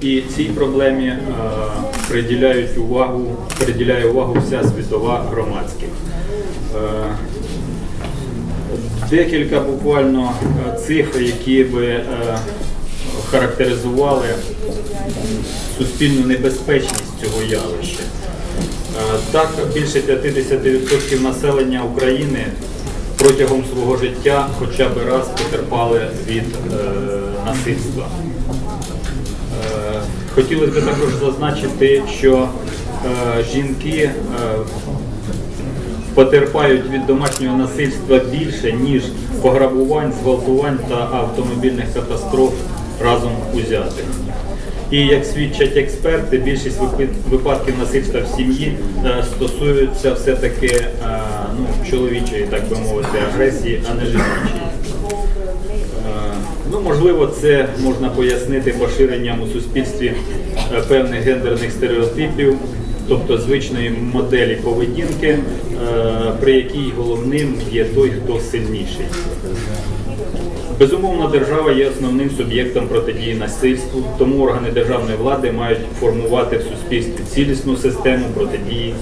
І цій проблемі е, приділяють увагу, приділяє увагу вся світова громадськість. Е, Декілька буквально е, цифр, які би характеризували суспільну небезпечність цього явища. Так, більше 50% населення України протягом свого життя хоча б раз потерпали від насильства. Хотілося б також зазначити, що е, жінки е, потерпають від домашнього насильства більше, ніж пограбувань, зґвалтувань та автомобільних катастроф разом узятих. І як свідчать експерти, більшість випадків насильства в сім'ї е, стосуються все-таки е, ну, чоловічої, так би мовити, агресії, а не жіночої. Ну, можливо, це можна пояснити поширенням у суспільстві е, певних гендерних стереотипів, тобто звичної моделі поведінки, е, при якій головним є той, хто сильніший. Безумовно, держава є основним суб'єктом протидії насильству, тому органи державної влади мають формувати в суспільстві цілісну систему протидії